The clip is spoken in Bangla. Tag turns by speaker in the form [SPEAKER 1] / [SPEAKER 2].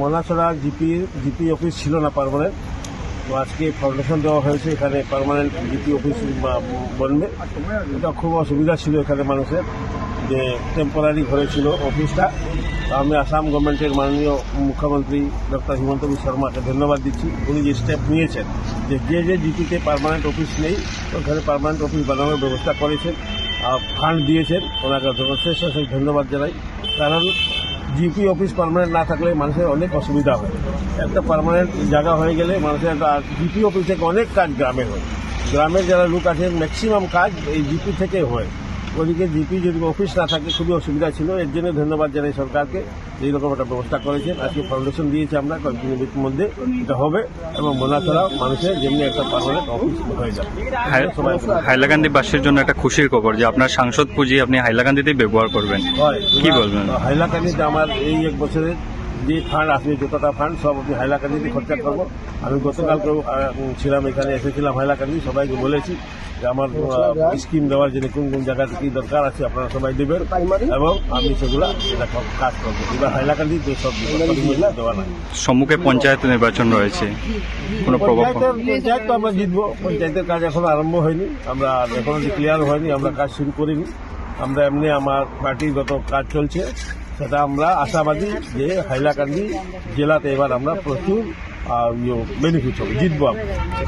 [SPEAKER 1] মোনাছড়া জিপি জিপি অফিস ছিল না পারমানেন্ট তো আজকে ফাউন্ডেশন দেওয়া হয়েছে, এখানে পার্মানেন্ট জিপি অফিস বনবে। এটা খুব অসুবিধা ছিল এখানে মানুষের, যে টেম্পোরারি হয়েছিল অফিসটা তো আমি আসাম গভর্নমেন্টের মাননীয় মুখ্যমন্ত্রী ডক্টর হিমন্ত বিশ্ব শর্মাকে ধন্যবাদ দিচ্ছি। উনি যে স্টেপ নিয়েছেন, যে যে যে জিপিতে পার্মানেন্ট অফিস নেই, ওখানে পার্মানেন্ট অফিস বানানোর ব্যবস্থা করেছেন, আর ফান্ড দিয়েছেন, ওনাকে সেই ধন্যবাদ জানাই। কারণ জিপি অফিস পার্মানেন্ট না থাকলে মানুষের অনেক অসুবিধা হয়। একটা পার্মানেন্ট জায়গা হয়ে গেলে মানুষের একটা জিপি অফিস থেকে অনেক কাজ গ্রামে হয়। গ্রামের যারা লোক আছেন ম্যাক্সিমাম কাজ এই জিপি থেকে হয়। ওদিকে জিপি যদি অফিস না থাকে খুবই অসুবিধা ছিল। এর জন্য ধন্যবাদ জানাই সরকারকে এইরকম একটা ব্যবস্থা করেছেন। আজকে ফাউন্ডেশন দিয়েছে আমরা কয়েকদিনের মধ্যে। এটা হবে এবং মোনাছড়া মানুষের যেমনি একটা পার্মানেন্ট অফিস হয়ে যাবে।
[SPEAKER 2] হাইলাকান্দিবাসীর জন্য একটা খুশির খবর যে আপনার সাংসদ পুঁজি আপনি হাইলাকান্দিতেই ব্যবহার করবেন। কি বলবেন?
[SPEAKER 1] হাইলাকান্দিতে আমার এই এক বছরের যে ফান্ড আসবে যতটা ফান্ড সব আমি হাইলাকান্দিতে খরচা করব। আমি গতকালকেও ছিলাম এখানে এসেছিলাম হাইলাকান্দি সবাইকে বলেছি যে আমার স্কিম দেওয়ার জন্য কোন কোন জায়গাতে কি দরকার আছে আপনারা সবাই দেবেন। এবং আমি সেগুলো এটা কাজ করব। এবার হাইলাকান্দিতে সব দেওয়া নাই।
[SPEAKER 2] সম্মুখে পঞ্চায়েত নির্বাচন রয়েছে। কোনো
[SPEAKER 1] পঞ্চায়েত তো আমরা জিতবো। পঞ্চায়েতের কাজ এখনও আরম্ভ হয়নি। আমরা এখনও ক্লিয়ার হয়নি আমরা কাজ শুরু করিনি। আমরা এমনি আমার পার্টির যত কাজ চলছে। সেটা আমরা আশাবাদী যে হাইলাকান্দি জেলাতে এবার আমরা প্রচুর বেনিফিট হবে জিতবো আমরা।